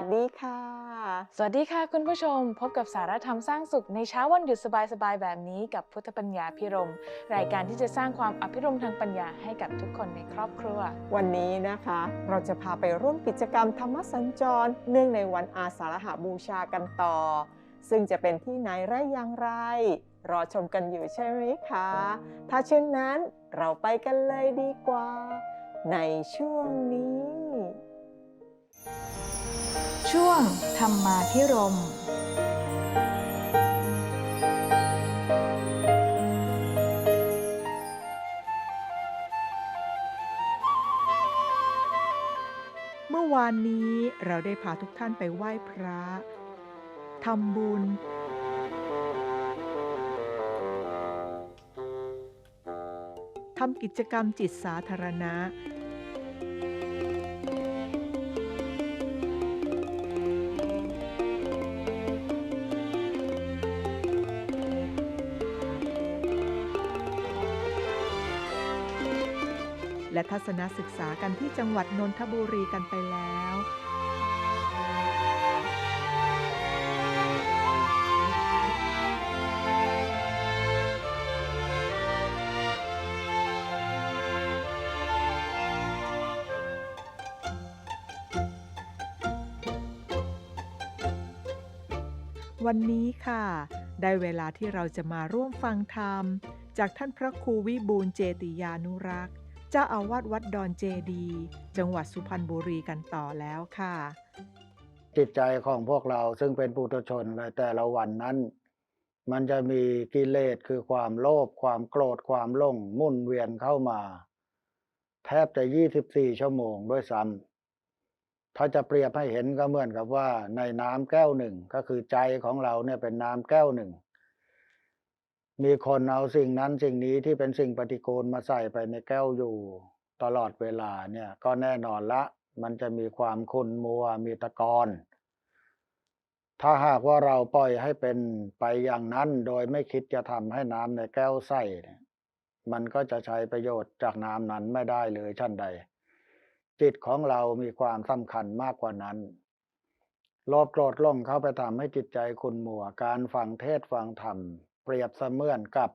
วัสดีค่ะ สวัสดีค่ะคุณผู้ชม พบกับสาระธรรมสร้างสุขในเช้าวันหยุดสบายๆแบบนี้กับพุทธปัญญาพิรม รายการที่จะสร้างความอภิรมย์ทางปัญญาให้กับทุกคนในครอบครัว วันนี้นะคะ เราจะพาไปร่วมกิจกรรมธรรมสัญจร เนื่องในวันอาสาฬหบูชากันต่อ ซึ่งจะเป็นที่ไหนไรอย่างไร รอชมกันอยู่ใช่ไหมคะ ถ้าเช่นนั้นเราไปกันเลยดีกว่า ในช่วงนี้ ช่วงธรรมาพิรมเมื่อวานนี้เราได้พาทุกท่านไปไหว้พระทำบุญ ทำกิจกรรมจิตสาธารณะ และทัศนศึกษากันที่จังหวัดนนทบุรีกันไปแล้ว วันนี้ค่ะ ได้เวลาที่เราจะมาร่วมฟังธรรม จากท่านพระครูวิบูลเจติยานุรักษ์ เจ้าอาวาสวัดดอนเจดี จังหวัดสุพรรณบุรีกันต่อแล้วค่ะ จิตใจของพวกเราซึ่งเป็นปุถุชนในแต่ละวันนั้น มันจะมีกิเลสคือความโลภความโกรธความหลงมุ่นเวียนเข้ามา แทบจะ 24 ชั่วโมงด้วยซ้ำถ้าจะเปรียบให้เห็นก็เหมือนกับว่าในน้ำแก้วหนึ่งก็คือใจของเราเนี่ยเป็นน้ำแก้วหนึ่ง มีคนเอาสิ่งนั้นสิ่งนี้ที่เป็นสิ่งปฏิกูลมาใส่ไปในแก้วอยู่ ตลอดเวลาเนี่ยก็แน่นอนละ มันจะมีความขุ่นมัวมีตะกอนถ้าหากว่าเราปล่อยให้เป็นไปอย่างนั้นโดยไม่คิดจะทำให้น้ำในแก้วใสเนี่ยมันก็จะใช้ประโยชน์จากน้ำนั้นไม่ได้เลยชั้นใด จิตของเรามีความสำคัญมากกว่านั้นโลภโกรธหลงเข้าไปทำให้จิตใจขุ่นมัวการฟังเทศฟังธรรม ปรียบเสมือนกับ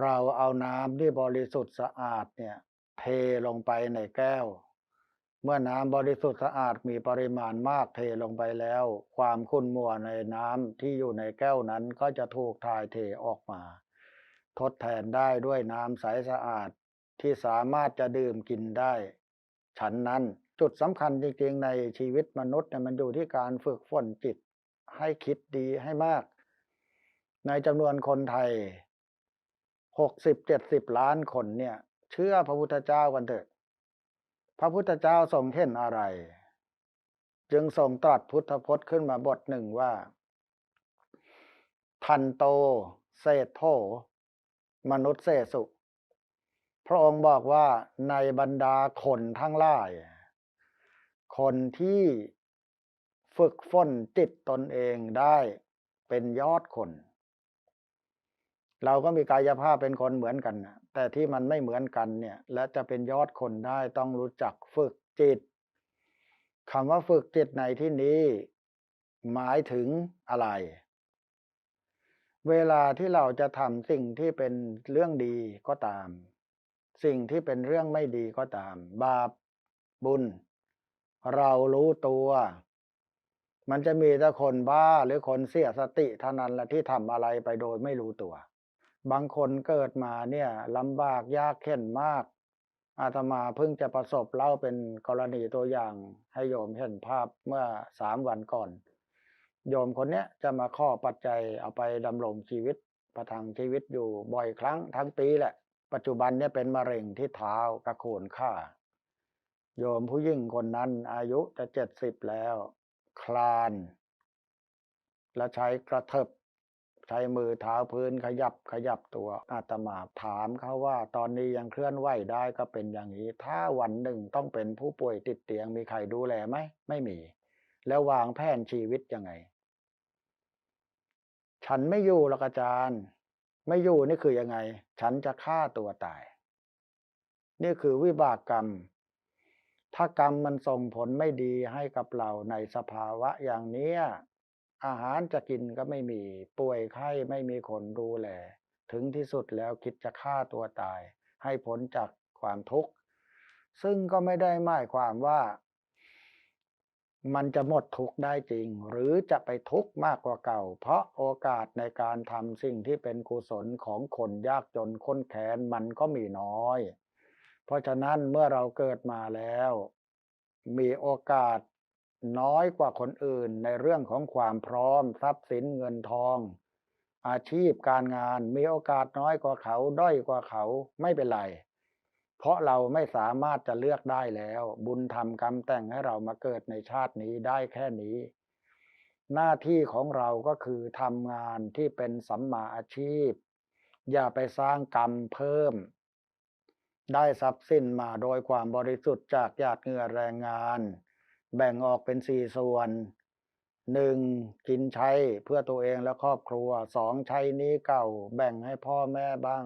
เราเอาน้ำที่บริสุทธิ์สะอาดเนี่ยเทลงไปในแก้ว เมื่อน้ำบริสุทธิ์สะอาดมีปริมาณมากเทลงไปแล้ว ความขุ่นมัวในน้ำที่อยู่ในแก้วนั้นก็จะถูกถ่ายเทออกมา ทดแทนได้ด้วยน้ำใสสะอาดที่สามารถจะดื่มกินได้ ฉันนั้นจุดสำคัญจริงๆในชีวิตมนุษย์เนี่ยมันอยู่ที่การฝึกฝนจิต ให้คิดดีให้มาก ในจำนวนคนไทยหกสิบเจ็ดสิบล้านคนเนี่ย เชื่อพระพุทธเจ้ากันเถอะ พระพุทธเจ้าทรงเห็นอะไร จึงทรงตรัสพุทธพจน์ขึ้นมาบทหนึ่งว่า ทันโตเศรษโธมนุษย์เศสุ พระองค์บอกว่าในบรรดาคนทั้งหลาย คนที่ฝึกฝนจิตตนเองได้เป็นยอดคน เราก็มีกายภาพเป็นคนเหมือนกันนะแต่ที่มันไม่เหมือนกันเนี่ย และจะเป็นยอดคนได้ต้องรู้จักฝึกจิตคำว่าฝึกจิตในที่นี้ หมายถึงอะไร เวลาที่เราจะทำสิ่งที่เป็นเรื่องดีก็ตาม สิ่งที่เป็นเรื่องไม่ดีก็ตาม บาปบุญ เรารู้ตัว มันจะมีแต่คนบ้าหรือคนเสียสติเท่านั้นแหละที่ทำอะไรไปโดยไม่รู้ตัว บางคนเกิดมาเนี่ยลำบากยากเข็นมาก อาตมาเพิ่งจะประสบเล่าเป็นกรณีตัวอย่างให้โยมเห็นภาพเมื่อสามวันก่อน โยมคนเนี้ยจะมาข้อปัจจัยเอาไปดำรงชีวิตประทังชีวิตอยู่บ่อยครั้งทั้งปีแหละ ปัจจุบันเนี่ยเป็นมะเร็งที่เท้ากระโขนขาโยมผู้ยิ่งคนนั้นอายุจะเจ็ดสิบแล้ว คลาน และใช้กระเทิบ ใช้มือเท้าพื้นขยับขยับตัวอาตมาถามเขาว่า ตอนนี้ยังเคลื่อนไหวได้ก็เป็นอย่างนี้ ถ้าวันหนึ่งต้องเป็นผู้ป่วยติดเตียงมีใครดูแลไหมไม่มี แล้ววางแผนชีวิตยังไง ฉันไม่อยู่หรอกอาจารย์ ไม่อยู่นี่คือยังไง ฉันจะฆ่าตัวตาย นี่คือวิบากกรรมถ้ากรรมมันส่งผลไม่ดีให้กับเราในสภาวะอย่างนี้ อาหารจะกินก็ไม่มีป่วยไข้ไม่มีคนดูแล ถึงที่สุดแล้วคิดจะฆ่าตัวตาย ให้พ้นจากความทุกข์ ซึ่งก็ไม่ได้หมายความว่า มันจะหมดทุกข์ได้จริง หรือจะไปทุกข์มากกว่าเก่า เพราะโอกาสในการทำสิ่งที่เป็นกุศลของคนยากจนคนแค้นมันก็มีน้อย เพราะฉะนั้นเมื่อเราเกิดมาแล้ว มีโอกาส น้อยกว่าคนอื่นในเรื่องของความพร้อมทรัพย์สินเงินทอง อาชีพการงานมีโอกาสน้อยกว่าเขาด้อยกว่าเขาไม่เป็นไร เพราะเราไม่สามารถจะเลือกได้แล้ว บุญทำกรรมแต่งให้เรามาเกิดในชาตินี้ได้แค่นี้ หน้าที่ของเราก็คือทำงานที่เป็นสัมมาอาชีพ อย่าไปสร้างกรรมเพิ่ม ได้ทรัพย์สินมาโดยความบริสุทธิ์จากหยาดเหงื่อแรงงาน แบ่งออกเป็นสี่ส่วนหนึ่งกินใช้เพื่อตัวเองและครอบครัวสองใช้นี้เก่าแบ่งให้พ่อแม่บ้าง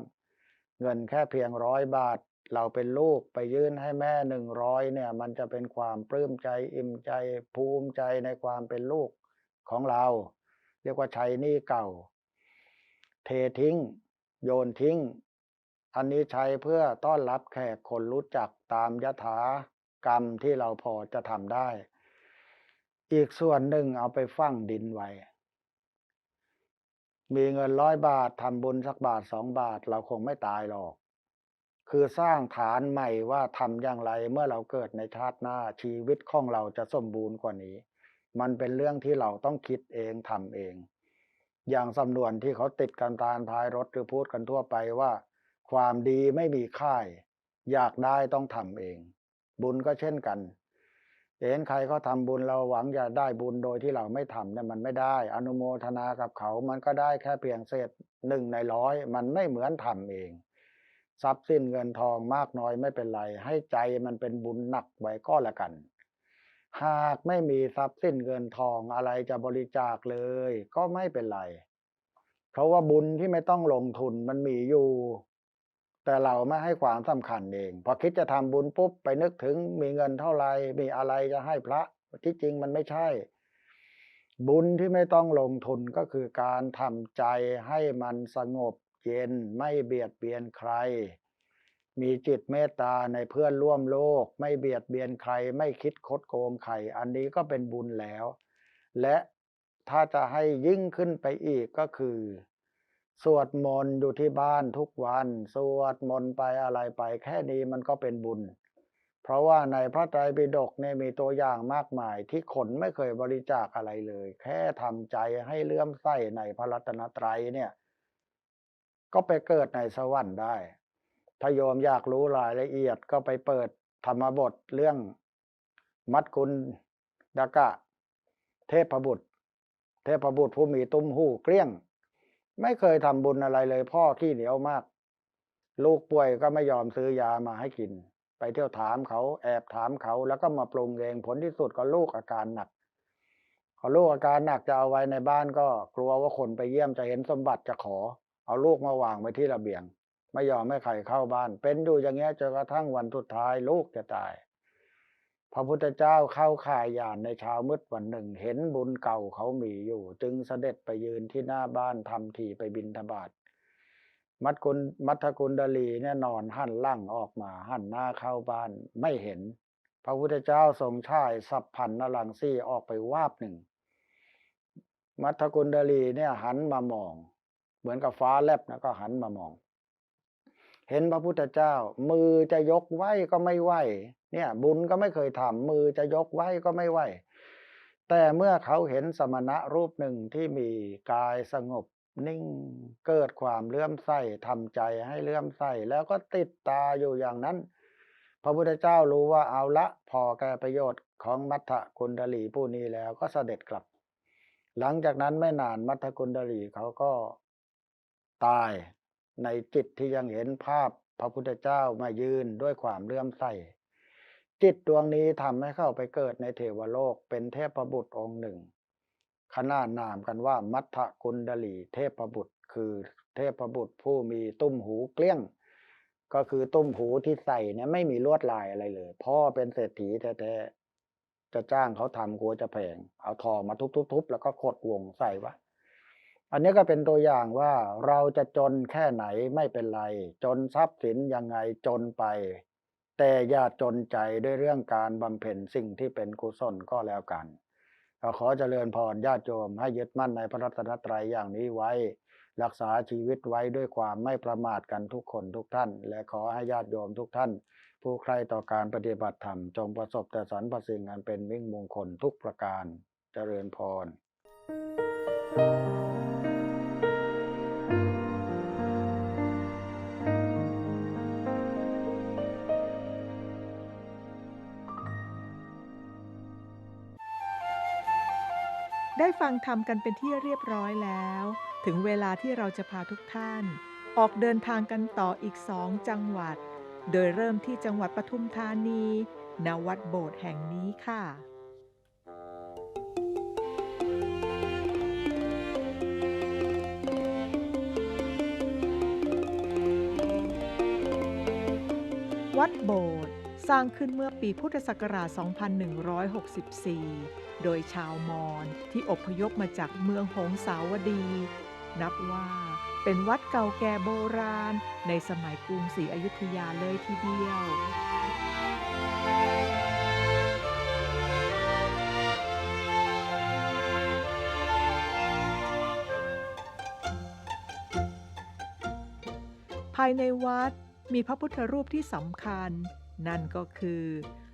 เงินแค่เพียงร้อยบาท เราเป็นลูกไปยื่นให้แม่หนึ่งร้อยเนี่ย มันจะเป็นความปลื้มใจอิ่มใจภูมิใจในความเป็นลูกของเรา เรียกว่าใช้นี้เก่า เททิ้ง โยนทิ้ง อันนี้ใช้เพื่อต้อนรับแขกคนรู้จักตามยถา กรรมที่เราพอจะทำได้ อีกส่วนหนึ่งเอาไปฝังดินไว้ มีเงินร้อยบาททำบุญสักบาทสองบาทเราคงไม่ตายหรอก คือสร้างฐานใหม่ว่าทำอย่างไรเมื่อเราเกิดในชาติหน้าชีวิตของเราจะสมบูรณ์กว่านี้ มันเป็นเรื่องที่เราต้องคิดเองทำเอง อย่างสำนวนที่เขาติดกันตามท้ายรถหรือพูดกันทั่วไปว่า ความดีไม่มีค่ายอยากได้ต้องทำเอง บุญก็เช่นกันเห็นใครเขาทำบุญเราหวังจะได้บุญโดยที่เราไม่ทำเนี่ยมันไม่ได้ อนุโมทนากับเขา มันก็ได้แค่เพียงเศษหนึ่งในร้อยมันไม่เหมือนทำเอง ทรัพย์สินเงินทองมากน้อยไม่เป็นไร ให้ใจมันเป็นบุญหนักไว้ก็แล้วกัน หากไม่มีทรัพย์สินเงินทองอะไรจะบริจาคเลย ก็ไม่เป็นไร เพราะว่าบุญที่ไม่ต้องลงทุนมันมีอยู่ แต่เราไม่ให้ความสำคัญเอง พอคิดจะทำบุญปุ๊บไปนึกถึงมีเงินเท่าไหร่มีอะไรจะให้พระที่จริงมันไม่ใช่ บุญที่ไม่ต้องลงทุนก็คือการทำใจให้มันสงบเย็นไม่เบียดเบียนใคร มีจิตเมตตาในเพื่อนร่วมโลก ไม่เบียดเบียนใคร ไม่คิดคดโกงใคร อันนี้ก็เป็นบุญแล้ว และถ้าจะให้ยิ่งขึ้นไปอีกก็คือ สวดมนต์อยู่ที่บ้านทุกวัน สวดมนต์ไปอะไรไป แค่นี้มันก็เป็นบุญ เพราะว่าในพระไตรปิฎกเนี่ยมีตัวอย่างมากมายที่คนไม่เคยบริจาคอะไรเลย แค่ทำใจให้เลื่อมใสในพระรัตนตรัยเนี่ย ก็ไปเกิดในสวรรค์ได้ ถ้าโยมอยากรู้รายละเอียดก็ไปเปิดธรรมบทเรื่องมัดกุลดกะ เทพบุตร เทพบุตรผู้มีตุ้มหูเกลี้ยง ไม่เคยทำบุญอะไรเลย พ่อขี้เหนียวมาก ลูกป่วยก็ไม่ยอมซื้อยามาให้กิน ไปเที่ยวถามเขาแอบถามเขาแล้วก็มาปรุงเองผลที่สุดก็ลูกอาการหนักพอลูกอาการหนักจะเอาไว้ในบ้านก็กลัวว่าคนไปเยี่ยมจะเห็นสมบัติจะขอ เอาลูกมาวางไว้ที่ระเบียง ไม่ยอมให้ใครเข้าบ้าน เป็นอยู่อย่างเงี้ยจนกระทั่งวันสุดท้ายลูกจะตาย พระพุทธเจ้าเข้าข่ายยานในเช้ามืดวันหนึ่ง เห็นบุญเก่าเขามีอยู่ จึงเสด็จไปยืนที่หน้าบ้านทำทีไปบินทบาทมัดกุลมัทกุลดลีเนี่ยนอนหันล่างออกมาหันหน้าเข้าบ้านไม่เห็น พระพุทธเจ้าทรงช่ายสับพันนลังซี่ออกไปวาบหนึ่ง มัทกุลดลีเนี่ยหันมามอง เหมือนกับฟ้าแลบนะก็หันมามอง เห็นพระพุทธเจ้า มือจะยกไหวก็ไม่ไหวเนี่ยบุญก็ไม่เคยทำมือจะยกไหวก็ไม่ไหวแต่เมื่อเขาเห็นสมณะรูปหนึ่งที่มีกายสงบนิ่งเกิดความเลื่อมใสทำใจให้เลื่อมใสแล้วก็ติดตาอยู่อย่างนั้น พระพุทธเจ้ารู้ว่าเอาละพอแก่ประโยชน์ของมัทธกุณดลีผู้นี้แล้วก็เสด็จกลับ หลังจากนั้นไม่นานมัทธกุณดลีเขาก็ตาย ในจิตที่ยังเห็นภาพพระพุทธเจ้ามายืนด้วยความเลื่อมใสจิตดวงนี้ทำให้เข้าไปเกิดในเทวโลกเป็นเทพบุตรองค์หนึ่ง ขนานนามกันว่ามัทธกุณดลีเทพบุตร คือเทพบุตรผู้มีตุ้มหูเกลี้ยง ก็คือตุ้มหูที่ใส่เนี่ยไม่มีลวดลายอะไรเลย พ่อเป็นเศรษฐีแท้ๆจะจ้างเขาทำกลัวจะแพงเอาทองมาทุบๆๆแล้วก็ขดวงใส่วะ อันนี้ก็เป็นตัวอย่างว่าเราจะจนแค่ไหนไม่เป็นไร จนทรัพย์สินยังไงจนไป แต่อย่าจนใจด้วยเรื่องการบำเพ็ญสิ่งที่เป็นกุศลก็แล้วกันขอเจริญพรญาติโยมให้ยึดมั่นในพระรัตนตรัยอย่างนี้ไว้ รักษาชีวิตไว้ด้วยความไม่ประมาทกันทุกคนทุกท่าน และขอให้ญาติโยมทุกท่าน ผู้ใคร่ต่อการปฏิบัติธรรม จงประสบแต่สรรพสิ่งอันเป็นมิ่งมงคลทุกประการ เจริญพร ฟังธรรมกันเป็นที่เรียบร้อยแล้ว ถึงเวลาที่เราจะพาทุกท่าน ออกเดินทางกันต่ออีกสองจังหวัด โดยเริ่มที่จังหวัดปทุมธานีณวัดโบสถ์แห่งนี้ค่ะวัดโบสถ์ สร้างขึ้นเมื่อปีพุทธศักราช 2164 โดยชาวมอญที่อพยพมาจากเมืองหงสาวดี นับว่าเป็นวัดเก่าแก่โบราณ ในสมัยกรุงศรีอยุธยาเลยทีเดียวภายในวัดมีพระพุทธรูปที่สำคัญ นั่นก็คือ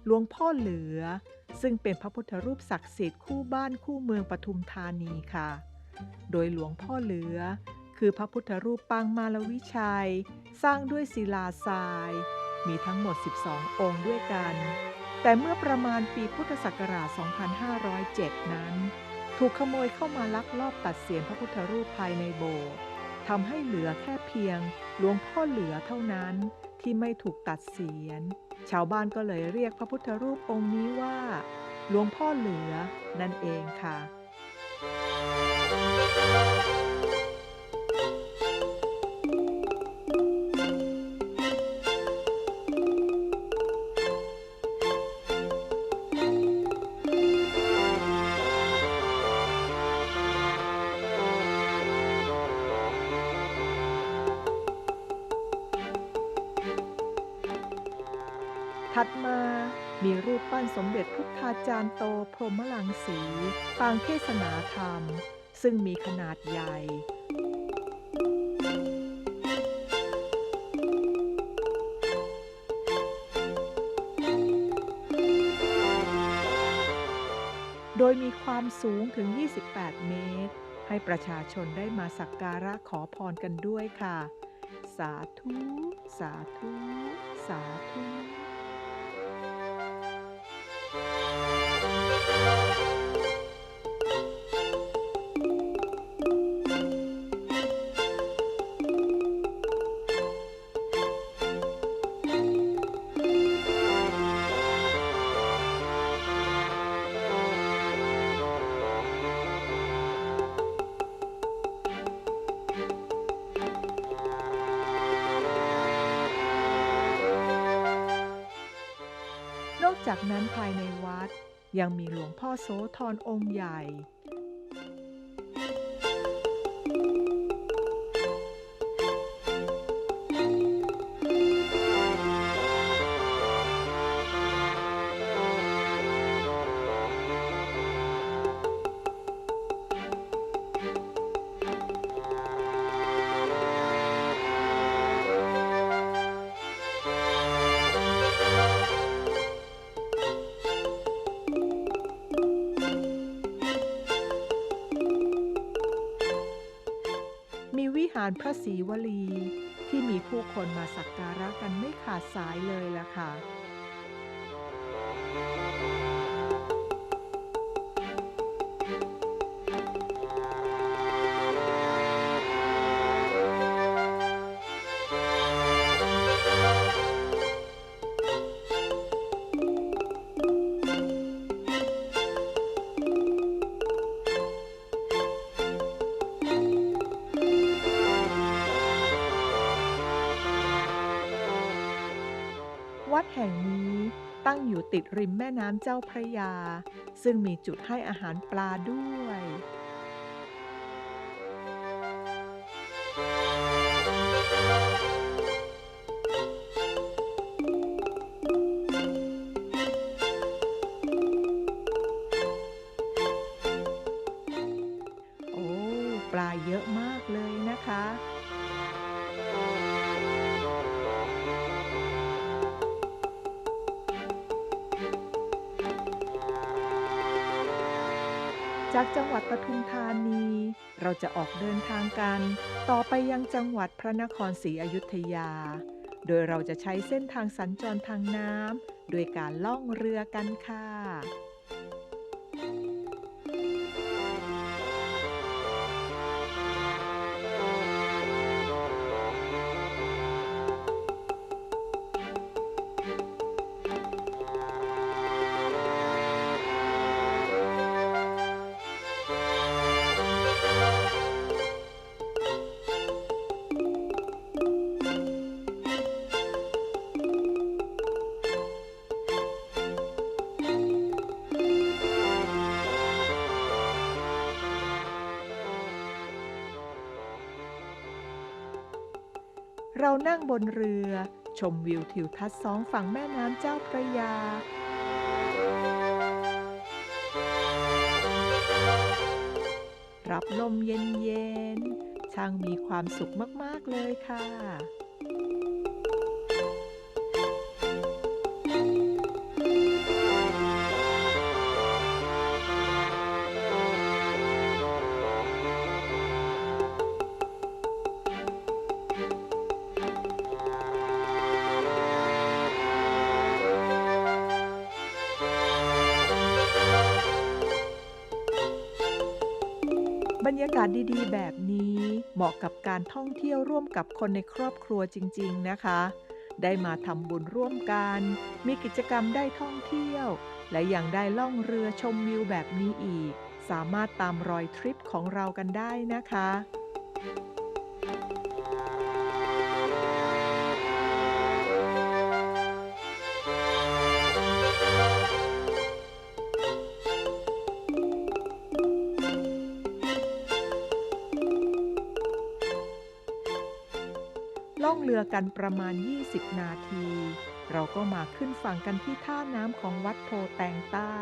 หลวงพ่อเหลือ ซึ่งเป็นพระพุทธรูปศักดิ์สิทธิ์คู่บ้านคู่เมืองปทุมธานีค่ะ โดยหลวงพ่อเหลือ คือพระพุทธรูปปางมาลวิชัย สร้างด้วยศิลาทราย มีทั้งหมด 12 องค์ด้วยกัน แต่เมื่อประมาณปีพุทธศักราช 2507 นั้น ถูกขโมยเข้ามาลักลอบตัดเสียนพระพุทธรูปภายในโบสถ์ทำให้เหลือแค่เพียงหลวงพ่อเหลือเท่านั้นที่ไม่ถูกตัดเสียน ชาวบ้านก็เลยเรียกพระพุทธรูปองค์นี้ว่า หลวงพ่อเหลือนั่นเองค่ะ จารย์โตพรหมลังสี ปางเทศนาธรรม ซึ่งมีขนาดใหญ่ โดยมีความสูงถึง 28 เมตร ให้ประชาชนได้มาสักการะขอพรกันด้วยค่ะ สาธุ สาธุ สาธุ จากนั้นภายในวัด ยังมีหลวงพ่อโสธรองค์ใหญ่ ศรีวลี ที่มีผู้คนมาสักการะกันไม่ขาดสายเลยล่ะค่ะ ดริมแม่น้ำเจ้าพระยา ซึ่งมีจุดให้อาหารปลาด้วย จากจังหวัดปทุมธานี เราจะออกเดินทางกัน ต่อไปยังจังหวัดพระนครศรีอยุธยา โดยเราจะใช้เส้นทางสัญจรทางน้ำโดยการล่องเรือกันค่ะ นั่งบนเรือ ชมวิวทิวทัศน์สองฝั่งแม่น้ำเจ้าพระยา รับลมเย็นๆ ช่างมีความสุขมาก ๆ เลยค่ะ บรรยากาศดีๆ แบบนี้เหมาะกับการท่องเที่ยวร่วมกับคนในครอบครัวจริง ๆ นะคะ ได้มาทำบุญร่วมกัน มีกิจกรรมได้ท่องเที่ยว และยังได้ล่องเรือชมวิวแบบนี้อีก สามารถตามรอยทริปของเรากันได้นะคะ รือกันประมาณ 20 นาที เราก็มาขึ้นฝั่งกันที่ท่าน้ำของวัดโพแตงใต้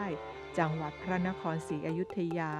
จังหวัดพระนครศรีอยุธยา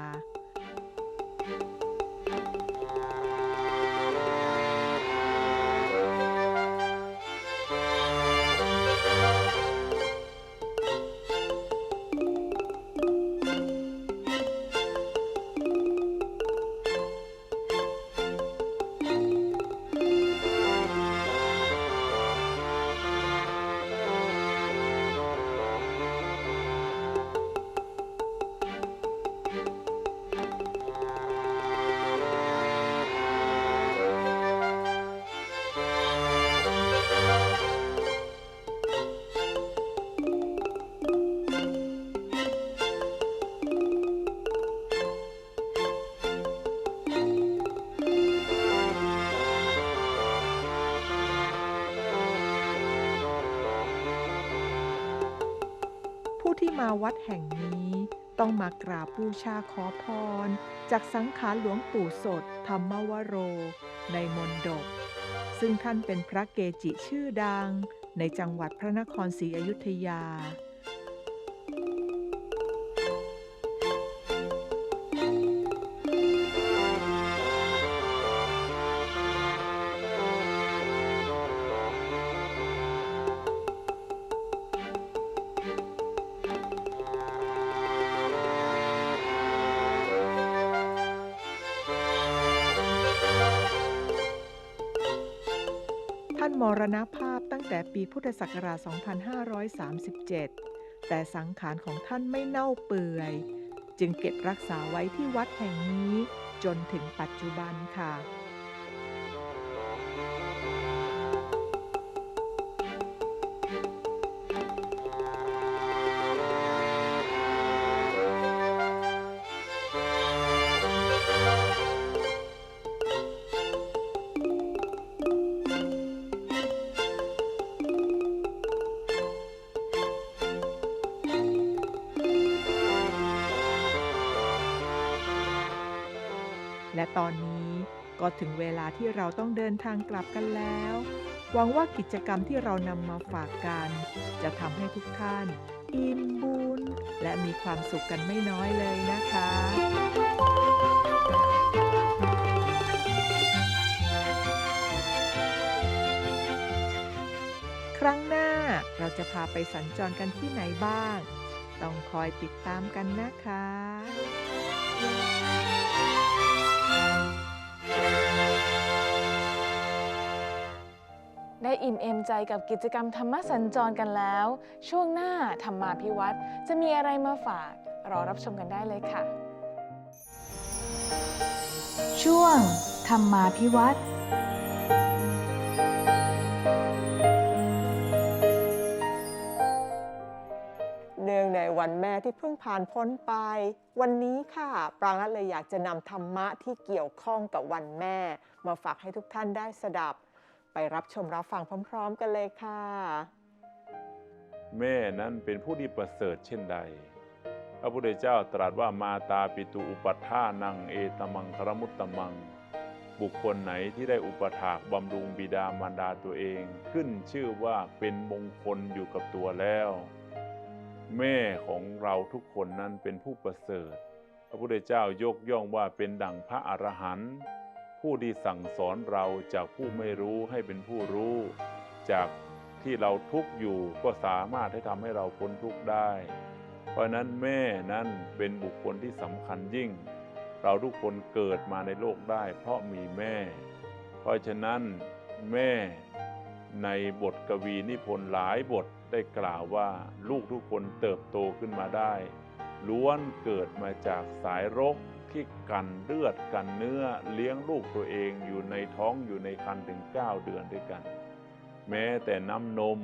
มาวัดแห่งนี้ ต้องมากราบบูชาขอพร จากสังขารหลวงปู่สด ธรรมวโร ในมนดบซึ่งท่านเป็นพระเกจิชื่อดัง ในจังหวัดพระนครศรีอยุธยา รณภาพตั้งแต่ปีพุทธศักราช 2537 แต่สังขารของท่านไม่เน่าเปื่อย จึงเก็บรักษาไว้ที่วัดแห่งนี้จนถึงปัจจุบันค่ะ ก็ถึงเวลาที่เราต้องเดินทางกลับกันแล้ว หวังว่ากิจกรรมที่เรานำมาฝากกัน จะทำให้ทุกท่าน อิ่มบุญ และมีความสุขกันไม่น้อยเลยนะคะครั้งหน้าเราจะพาไปสัญจรกันที่ไหนบ้าง ต้องคอยติดตามกันนะคะ ได้อิ่มเอมใจกับกิจกรรมธรรมสัญจรกันแล้ว ช่วงหน้าธรรมาพิวัตรจะมีอะไรมาฝาก รอรับชมกันได้เลยค่ะ ช่วง ธรรมาพิวัตรเนื่องในวันแม่ที่เพิ่งผ่านพ้นไป วันนี้ค่ะปรางรัตเลยอยากจะนำธรรมะที่เกี่ยวข้องกับวันแม่ มาฝากให้ทุกท่านได้สดับ รับชมรับฟังพร้อม ๆ กันเลยค่ะ แม่นั้นเป็นผู้ที่ประเสริฐเช่นใด พระพุทธเจ้าตรัสว่ามาตาปิตุอุปัฏฐานังเอตมังครมุตตมัง บุคคลไหนที่ได้อุปถากบำรุงบิดามารดาตัวเอง ขึ้นชื่อว่าเป็นมงคลอยู่กับตัวแล้ว แม่ของเราทุกคนนั้นเป็นผู้ประเสริฐ พระพุทธเจ้ายกย่องว่าเป็นดั่งพระอรหันต์ ผู้ที่สั่งสอนเราจากผู้ไม่รู้ให้เป็นผู้รู้ จากที่เราทุกข์อยู่ก็สามารถให้ทำให้เราพ้นทุกข์ได้ เพราะฉะนั้นแม่นั้นเป็นบุคคลที่สำคัญยิ่ง เราทุกคนเกิดมาในโลกได้ เพราะมีแม่ เพราะฉะนั้นแม่ในบทกวีนิพนธ์หลายบทได้กล่าวว่าลูกทุกคนเติบโตขึ้นมาได้ ล้วนเกิดมาจากสายรก ที่กันเลือดกันเนื้อเลี้ยงลูกตัวเองอยู่ในท้องอยู่ในครรภ์ถึง 9 เดือนด้วยกัน แม้แต่น้ำนม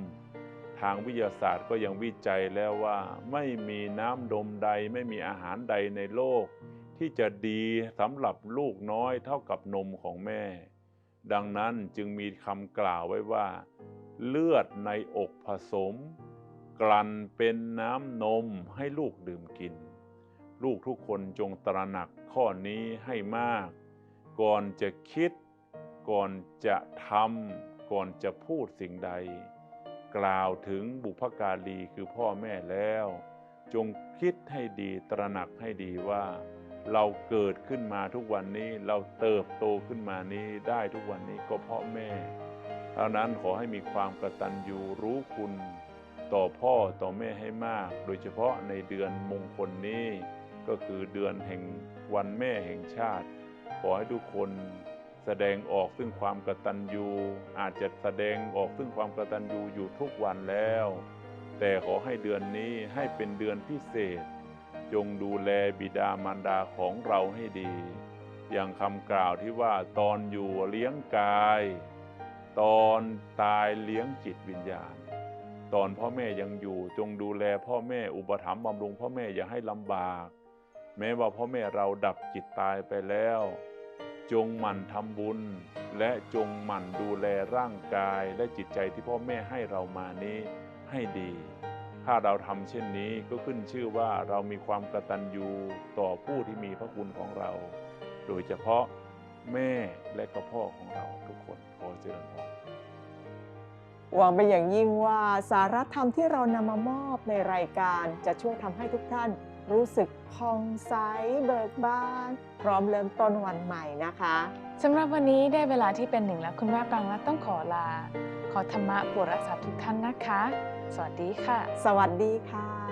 ทางวิทยาศาสตร์ก็ยังวิจัยแล้วว่า ไม่มีน้ำนมใดไม่มีอาหารใดในโลก ที่จะดีสำหรับลูกน้อยเท่ากับนมของแม่ ดังนั้นจึงมีคำกล่าวไว้ว่า เลือดในอกผสม กลั่นเป็นน้ำนมให้ลูกดื่มกิน ลูกทุกคนจงตระหนักข้อนี้ให้มาก ก่อนจะคิด ก่อนจะทำก่อนจะพูดสิ่งใด กล่าวถึงบุพการีคือพ่อแม่แล้ว จงคิดให้ดีตระหนักให้ดีว่า เราเกิดขึ้นมาทุกวันนี้เราเติบโตขึ้นมานี้ได้ทุกวันนี้ก็เพราะแม่เพรานั้นขอให้มีความกตัญญูรู้คุณต่อพ่อต่อแม่ให้มาก โดยเฉพาะในเดือนมงคลนี้ ก็คือเดือนแห่งวันแม่แห่งชาติ ขอให้ทุกคนแสดงออกซึ่งความกตัญญูอาจจะแสดงออกซึ่งความกตัญญูอยู่ทุกวันแล้ว แต่ขอให้เดือนนี้ให้เป็นเดือนพิเศษ จงดูแลบิดามารดาของเราให้ดี อย่างคำกล่าวที่ว่าตอนอยู่เลี้ยงกาย ตอนตายเลี้ยงจิตวิญญาณ ตอนพ่อแม่ยังอยู่จงดูแลพ่อแม่อุปถัมภ์บำรุงพ่อแม่อย่าให้ลำบาก แม้ว่าพ่อแม่เราดับจิตตายไปแล้ว จงหมั่นทำบุญ และจงหมั่นดูแลร่างกายและจิตใจที่พ่อแม่ให้เรามานี้ให้ดี ถ้าเราทำเช่นนี้ก็ขึ้นชื่อว่าเรามีความกตัญญูต่อผู้ที่มีพระคุณของเรา โดยเฉพาะแม่และก็พ่อของเราทุกคนขอเจริญพรหวังเป็นอย่างยิ่งว่าสาระธรรมที่เรานำมามอบในรายการจะช่วยทำให้ทุกท่าน รู้สึกผ่องใสเบิกบาน พร้อมเริ่มต้นวันใหม่นะคะสำหรับวันนี้ได้เวลาที่เป็นหนึ่งแล้วคุณแม่ปรางรัตน์ต้องขอลา ขอธรรมะโปรดรักษาทุกท่านนะคะ สวัสดีค่ะ สวัสดีค่ะ